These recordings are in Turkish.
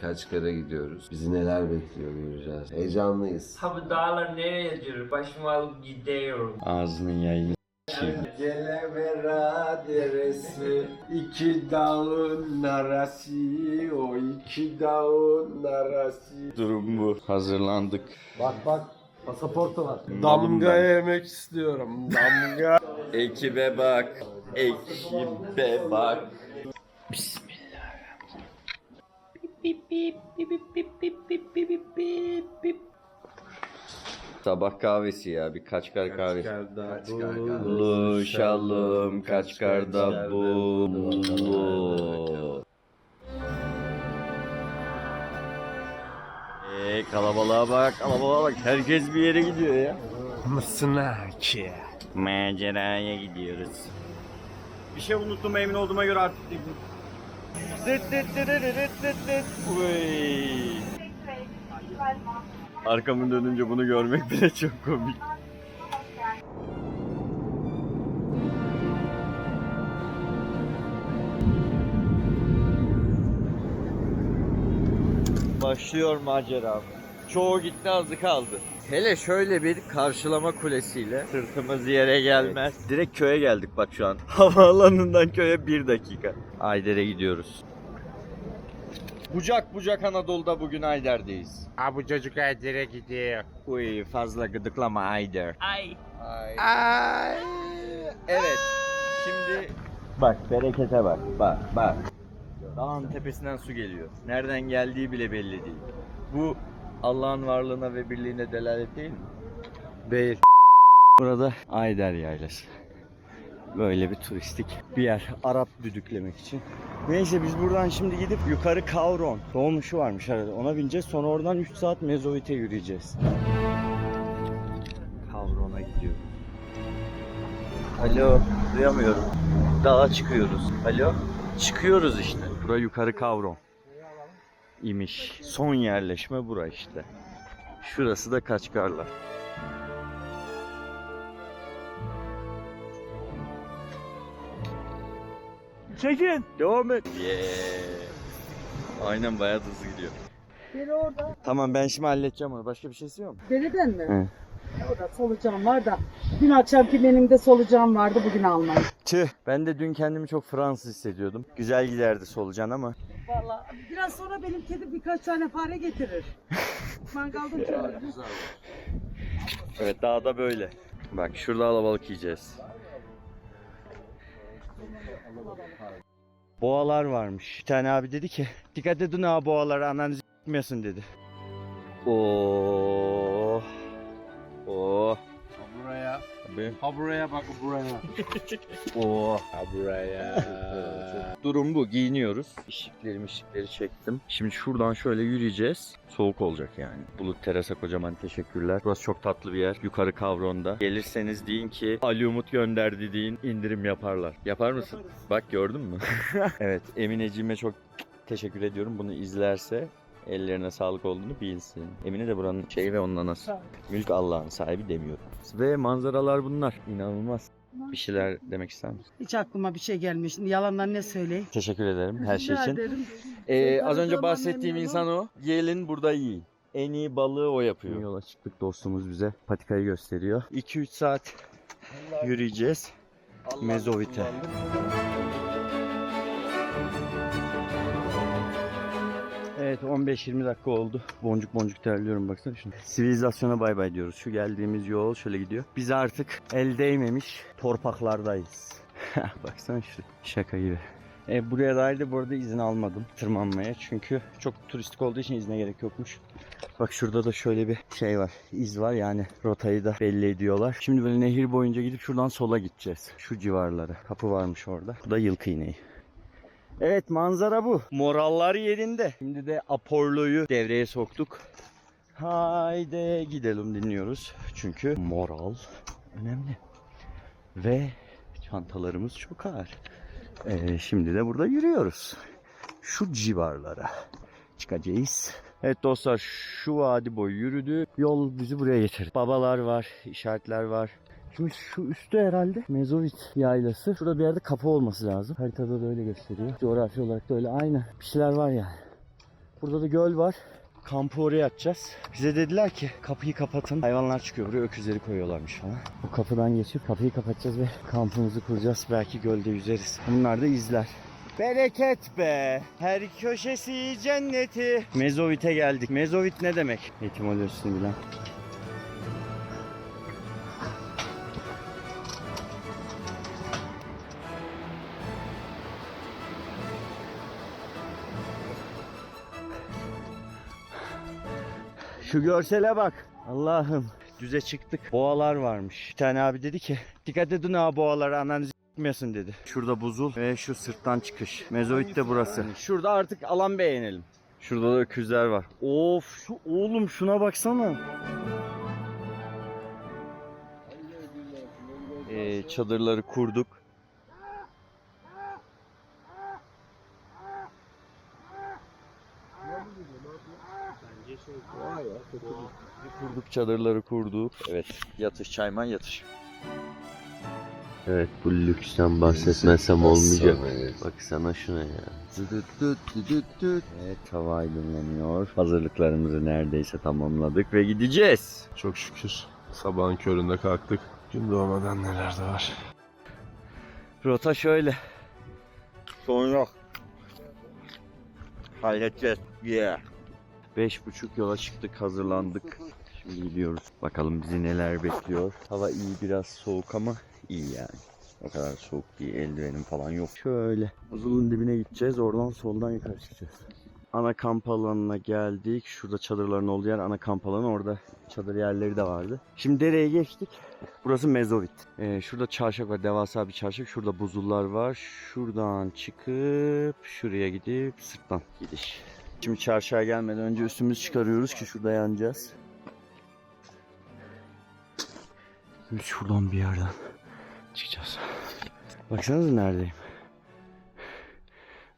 Kaç kere gidiyoruz. Bizi neler bekliyor göreceğiz. Heyecanlıyız. Ha bu dağlar nereye gidiyor? Başımı alıp gidiyorum. Ağzının yayını Gelevera deresi iki dağın arası o iki dağın arası. Durum bu. Hazırlandık. Bak bak pasaportu var. Damga yemek istiyorum. Damga. Ekibe bak. Ekibe bak. Sabah kahvesi ya bir kaç kar kahvesi. Buluşalım kaç karda bulu. Eee kalabalığa bak kalabalığa bak herkes bir yere gidiyor ya. Mısına ki? Maceraya gidiyoruz. Bir şey unuttum emin olduğuma göre artık dedim. Dıt. Arkamı dönünce bunu görmek bile çok komik. Başlıyor macera. Çoğu gitti azı kaldı. Hele şöyle bir karşılama kulesiyle sırtımız yere gelmez. Direkt köye geldik bak şu an. Havaalanından köye bir dakika. Ayder'e gidiyoruz. Bucak bucak Anadolu'da bugün Ayder'deyiz. Ha bu çocuk Ayder'e gidiyor. Uy fazla gıdıklama Ayder. Ay. Ay. Evet. Şimdi bak berekete bak. Bak bak. Dağın tepesinden su geliyor. Nereden geldiği bile belli değil. Bu Allah'ın varlığına ve birliğine delalet değil mi? Değil. Burada Ayder Yaylası. Böyle bir turistik bir yer. Arap düdüklemek için. Neyse biz buradan şimdi gidip yukarı Kavron. Doğmuşu varmış arada. Ona bineceğiz. Sonra oradan 3 saat Mezovit'e yürüyeceğiz. Kavron'a gidiyoruz. Alo, duyamıyorum. Dağa çıkıyoruz. Alo, çıkıyoruz işte. Bura yukarı Kavron. İmiş. Son yerleşme bura işte. Şurası da Kaçkarlar. Çekin. Devam et. Yeah. Aynen bayağı hızlı gidiyor. Biri orada. Tamam ben şimdi halledeceğim onu. Başka bir şeysi yok mu? Dereden mi? Hı. Orada solucan var da. Dün akşamki menümde solucan vardı bugün almayın. Tüh. Ben de dün kendimi çok Fransız hissediyordum. Güzel giderdi solucan ama. Vallahi biraz sonra benim kedi birkaç tane fare getirir. Mangalda uçururuz. Evet dağda böyle. Bak şurada alabalık yiyeceğiz. Boğalar varmış. Bir tane abi dedi ki dikkat edin ha boğalara ananızı dedi. Oo. Oo. Buraya. Abi. Ha buraya bak buraya. Oo. Ha buraya. Durum bu. Giyiniyoruz. İşlikleri mişlikleri çektim. Şimdi şuradan şöyle yürüyeceğiz. Soğuk olacak yani. Bulut Terasa kocaman teşekkürler. Burası çok tatlı bir yer. Yukarı Kavron'da. Gelirseniz deyin ki Ali Umut gönderdi deyin. indirim yaparlar. Yapar mısın? Bak gördün mü? evet Emineciğime çok teşekkür ediyorum. Bunu izlerse ellerine sağlık olduğunu bilsin. Emine de buranın şeyi ve onun anası. Mülk Allah'ın sahibi demiyorum. Ve manzaralar bunlar. İnanılmaz. Bir şeyler demek ister misin? Hiç aklıma bir şey gelmiş. Şimdi yalandan ne söyleyeyim? Teşekkür ederim her şey için. Ee, az önce bahsettiğim insan o. Gelin burada yiyin. En iyi balığı o yapıyor. Yola çıktık dostumuz bize patikayı gösteriyor. 2-3 saat yürüyeceğiz. Mezovit'e. Evet 15-20 dakika oldu. Boncuk boncuk terliyorum baksana şunu. Sivilizasyona bay bay diyoruz. Şu geldiğimiz yol şöyle gidiyor. Biz artık el değmemiş torpaklardayız. baksana şu şaka gibi. E, buraya dair de bu arada izin almadım tırmanmaya. Çünkü çok turistik olduğu için izne gerek yokmuş. Bak şurada da şöyle bir şey var. iz var yani rotayı da belli ediyorlar. Şimdi böyle nehir boyunca gidip şuradan sola gideceğiz. Şu civarlara. Kapı varmış orada. Bu da yılkı ineği. Evet manzara bu. Morallar yerinde. Şimdi de Apollo'yu devreye soktuk. Haydi gidelim dinliyoruz. Çünkü moral önemli. Ve çantalarımız çok ağır. Ee, şimdi de burada yürüyoruz. Şu civarlara çıkacağız. Evet dostlar şu vadi boyu yürüdü. Yol bizi buraya getirdi. Babalar var, işaretler var. Şimdi şu üstü herhalde Mezovit yaylası. Şurada bir yerde kapı olması lazım. Haritada da öyle gösteriyor. Coğrafi olarak da öyle aynı. Bir şeyler var yani. Burada da göl var. Kampı oraya atacağız. Bize dediler ki kapıyı kapatın. Hayvanlar çıkıyor buraya öküzleri koyuyorlarmış falan. Bu kapıdan geçip kapıyı kapatacağız ve kampımızı kuracağız. Belki gölde yüzeriz. Bunlar da izler. Bereket be. Her köşesi cenneti. Mezovit'e geldik. Mezovit ne demek? Etimolojisini bilen. Şu görsele bak. Allah'ım. Düze çıktık. Boğalar varmış. Bir tane abi dedi ki dikkat edin ha boğalara ananızı gitmesin dedi. Şurada buzul ve şu sırttan çıkış. Mezoid de burası. Şurada artık alan beğenelim. Şurada da öküzler var. Of şu oğlum şuna baksana. Ee, çadırları kurduk. Çadırları kurduk. Evet yatış çayman yatış. Evet bu lüksten bahsetmezsem olmayacak. Baksana şuna ya. Düdüt düt düdüt düt. Evet hava aydınlanıyor. Hazırlıklarımızı neredeyse tamamladık ve gideceğiz. Çok şükür sabahın köründe kalktık. Gün doğmadan neler de var. Rota şöyle. Sorun yok. Halledeceğiz. Yeah. Beş buçuk yola çıktık hazırlandık. Gidiyoruz. Bakalım bizi neler bekliyor. Hava iyi biraz soğuk ama iyi yani. O kadar soğuk değil. Eldivenim falan yok. Şöyle. Buzulun dibine gideceğiz. Oradan soldan yukarı çıkacağız. Ana kamp alanına geldik. Şurada çadırların olduğu yer ana kamp alanı. Orada çadır yerleri de vardı. Şimdi dereye geçtik. Burası Mezovit. Ee, şurada çarşaf var. Devasa bir çarşaf. Şurada buzullar var. Şuradan çıkıp şuraya gidip sırttan gidiş. Şimdi çarşıya gelmeden önce üstümüzü çıkarıyoruz ki şurada yanacağız. Şimdi şuradan bir yerden çıkacağız. Baksanıza neredeyim.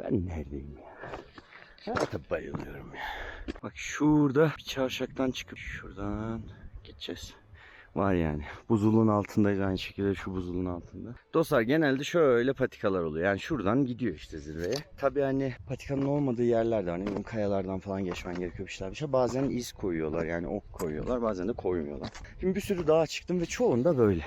Ben neredeyim ya? Hayata bayılıyorum ya. Bak şurada bir çarşaktan çıkıp şuradan gideceğiz. Var yani. Buzulun altındayız aynı şekilde şu buzulun altında. Dostlar genelde şöyle patikalar oluyor. Yani şuradan gidiyor işte zirveye. Tabii hani patikanın olmadığı yerler de var. Ne bileyim kayalardan falan geçmen gerekiyor bir şeyler şey. Bazen iz koyuyorlar yani ok koyuyorlar. Bazen de koymuyorlar. Şimdi bir sürü dağa çıktım ve çoğunda böyle.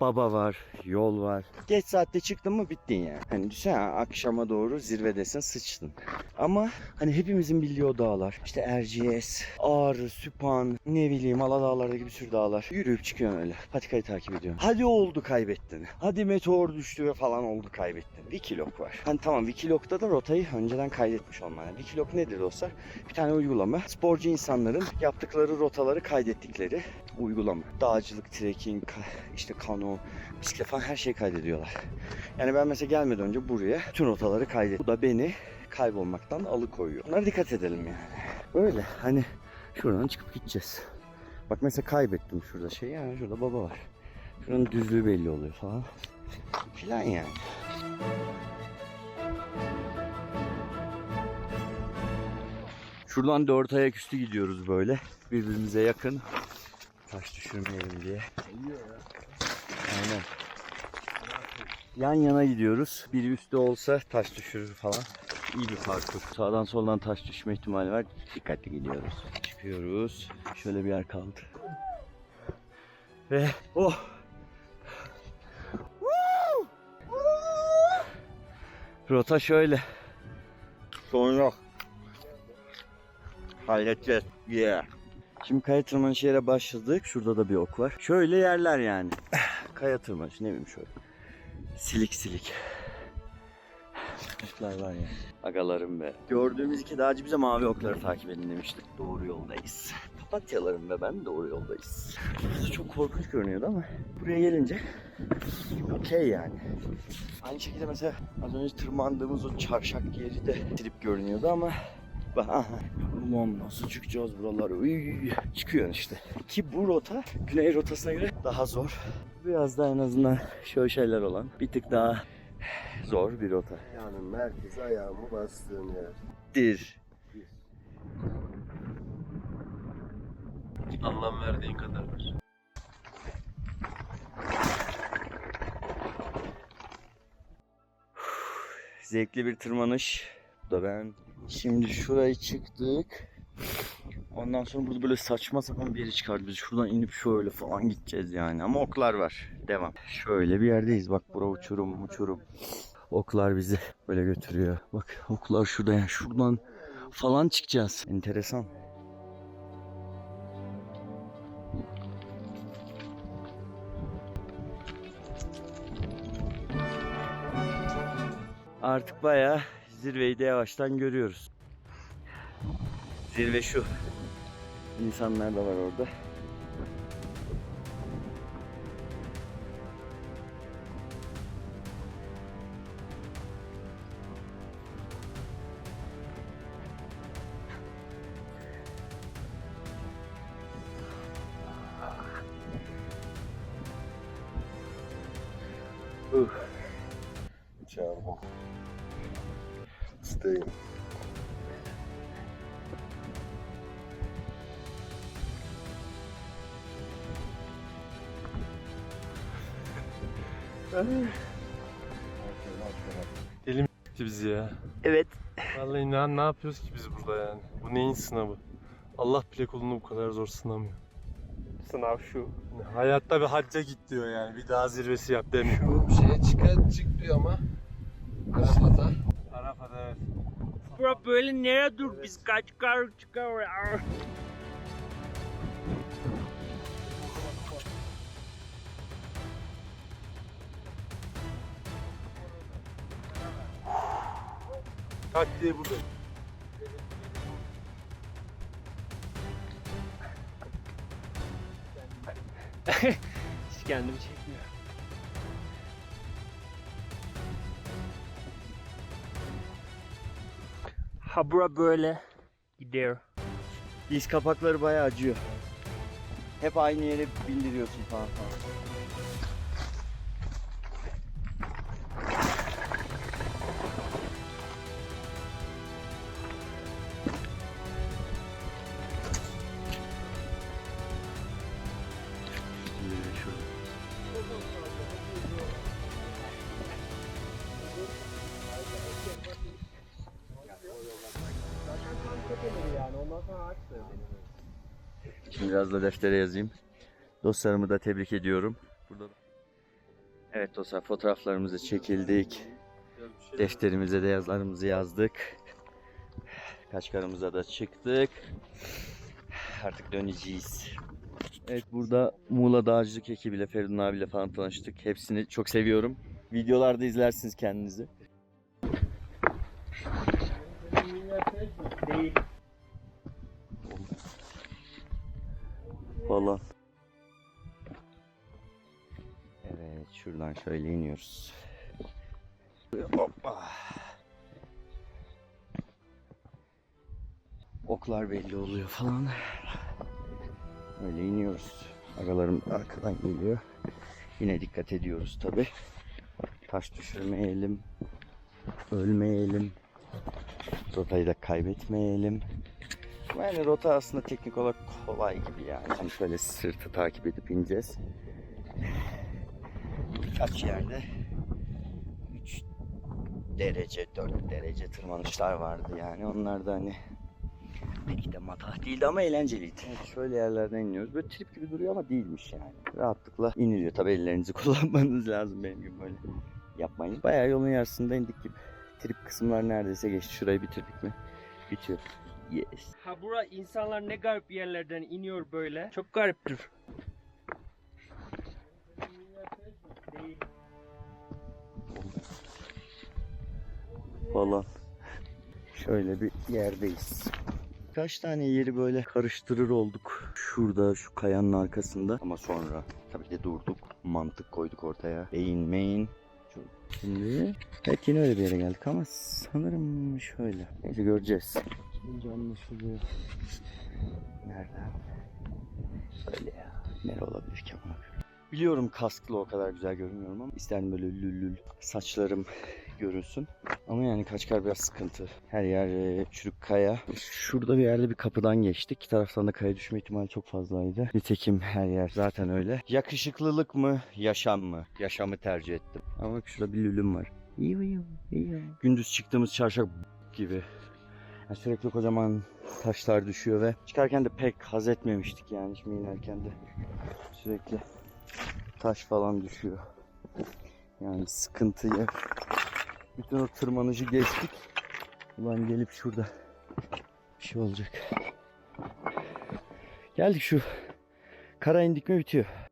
Baba var, yol var. Geç saatte çıktın mı bittin yani. Hani düşünsene akşama doğru zirvedesin sıçtın. Ama hani hepimizin bildiği o dağlar. İşte Erciyes, Ağrı, Süphan, ne bileyim Aladağlar'daki bir sürü dağlar. Yürüyüp çıkıyorsun öyle. Patikayı takip ediyorsun. Hadi oldu kaybettin. Hadi meteor düştü ve falan oldu kaybettin. Wikilog var. Hani tamam Wikilog'da da rotayı önceden kaydetmiş olman. Yani Wikilog nedir dostlar? Bir tane uygulama. Sporcu insanların yaptıkları rotaları kaydettikleri uygulama. Dağcılık, trekking, işte kano, bisiklet falan her şeyi kaydediyorlar. Yani ben mesela gelmeden önce buraya tüm rotaları kaydet. Bu da beni kaybolmaktan alıkoyuyor. Bunlara dikkat edelim yani. Böyle hani şuradan çıkıp gideceğiz. Bak mesela kaybettim şurada şey yani şurada baba var. Şuranın düzlüğü belli oluyor falan. Filan yani. Şuradan dört ayak üstü gidiyoruz böyle. Birbirimize yakın. Taş düşürmeyelim diye. Aynen. Yan yana gidiyoruz. Biri üstte olsa taş düşürür falan. İyi bir parkur. Sağdan soldan taş düşme ihtimali var. Dikkatli gidiyoruz. Çıkıyoruz. Şöyle bir yer kaldı. Ve oh. Rota şöyle. Sorun yok. Halledeceğiz. Yeah. Şimdi kaya tırmanışı yere başladık. Şurada da bir ok var. Şöyle yerler yani. Kaya tırmanışı ne bileyim şöyle. Silik silik. Kuşlar var ya. Agalarım be. Gördüğümüz iki dağcı bize mavi okları takip edin demişti. Doğru yoldayız. Papatyalarım ve ben doğru yoldayız. Burası çok korkunç görünüyordu ama buraya gelince okey yani. Aynı şekilde mesela az önce tırmandığımız o çarşak yeri de silip görünüyordu ama Bak aha. Ulan nasıl çıkacağız buralar? Uy, çıkıyor işte. Ki bu rota güney rotasına göre daha zor. Biraz daha en azından şöyle şeyler olan bir tık daha zor bir rota. Yani merkez ayağımı bastığım yer. Dir. Anlam verdiğin kadar ver. Zevkli bir tırmanış. Bu da ben. Şimdi şurayı çıktık. Ondan sonra burada böyle saçma sapan bir yere çıkardı. Biz şuradan inip şöyle falan gideceğiz yani. Ama oklar var. Devam. Şöyle bir yerdeyiz. Bak bura uçurum uçurum. Oklar bizi böyle götürüyor. Bak oklar şurada yani. Şuradan falan çıkacağız. Enteresan. Artık bayağı zirveyi de yavaştan görüyoruz. Zirve şu. İnsanlar da var orada. Elim gitti bizi ya. Evet. Vallahi ne, ne yapıyoruz ki biz burada yani? Bu neyin sınavı? Allah bile kulunu bu kadar zor sınamıyor. Sınav şu. Hayatta bir hacca git diyor yani. Bir daha zirvesi yap demiyor. Bu şeye çıkan çık diyor ama Arafat'a. Arafat evet. Bura böyle nereye dur biz kaç kar çıkar. Tak diye burada. Hiç kendimi çekmiyor. Ha bura böyle gidiyor. Diz kapakları bayağı acıyor. Hep aynı yere bindiriyorsun falan falan. Şimdi biraz da deftere yazayım. Dostlarımı da tebrik ediyorum. Burada Evet dostlar fotoğraflarımızı çekildik. Defterimize de yazılarımızı yazdık. Kaçkarımıza da çıktık. Artık döneceğiz. Evet burada Muğla Dağcılık ekibiyle Feridun abiyle falan tanıştık. Hepsini çok seviyorum. Videolarda izlersiniz kendinizi. Falan. Evet şuradan şöyle iniyoruz. Hoppa. Oklar belli oluyor falan. Öyle iniyoruz. Aralarım arkadan geliyor. Yine dikkat ediyoruz tabi. Taş düşürmeyelim. Ölmeyelim. Rotayı da kaybetmeyelim. Yani rota aslında teknik olarak kolay gibi yani. Hani şöyle sırtı takip edip ineceğiz. Birkaç yerde 3 derece, 4 derece tırmanışlar vardı yani. Onlar da hani pek de matah değildi ama eğlenceliydi. Evet, şöyle yerlerden iniyoruz. Böyle trip gibi duruyor ama değilmiş yani. Rahatlıkla iniliyor. Tabi ellerinizi kullanmanız lazım benim gibi böyle yapmayın. Bayağı yolun yarısında indik gibi. Trip kısımlar neredeyse geçti. Şurayı bitirdik mi? Bitiyor. Yes. Ha bura insanlar ne garip yerlerden iniyor böyle. Çok gariptir. falan. Şöyle bir yerdeyiz. Kaç tane yeri böyle karıştırır olduk. Şurada şu kayanın arkasında. Ama sonra tabii ki de durduk. Mantık koyduk ortaya. Beyin. Şu- Şimdi evet yine öyle bir yere geldik ama sanırım şöyle. Neyse göreceğiz. Şimdi anlaşılıyor. Nereden? Öyle ya. Nere olabilir ki ama? Biliyorum kasklı o kadar güzel görünmüyorum ama isterdim böyle lülül saçlarım görünsün. Ama yani Kaçkar biraz sıkıntı. Her yer e, çürük kaya. Şurada bir yerde bir kapıdan geçtik. İki taraftan da kaya düşme ihtimali çok fazlaydı. Nitekim her yer zaten öyle. Yakışıklılık mı, yaşam mı? Yaşamı tercih ettim. Ama şurada bir lülüm var. İyi iyi iyi. Gündüz çıktığımız çarşaf gibi. Yani sürekli kocaman taşlar düşüyor ve çıkarken de pek haz etmemiştik yani şimdi inerken de sürekli taş falan düşüyor. Yani sıkıntıyı bütün o tırmanıcı geçtik. Ulan gelip şurada bir şey olacak. Geldik şu kara indik mi bitiyor.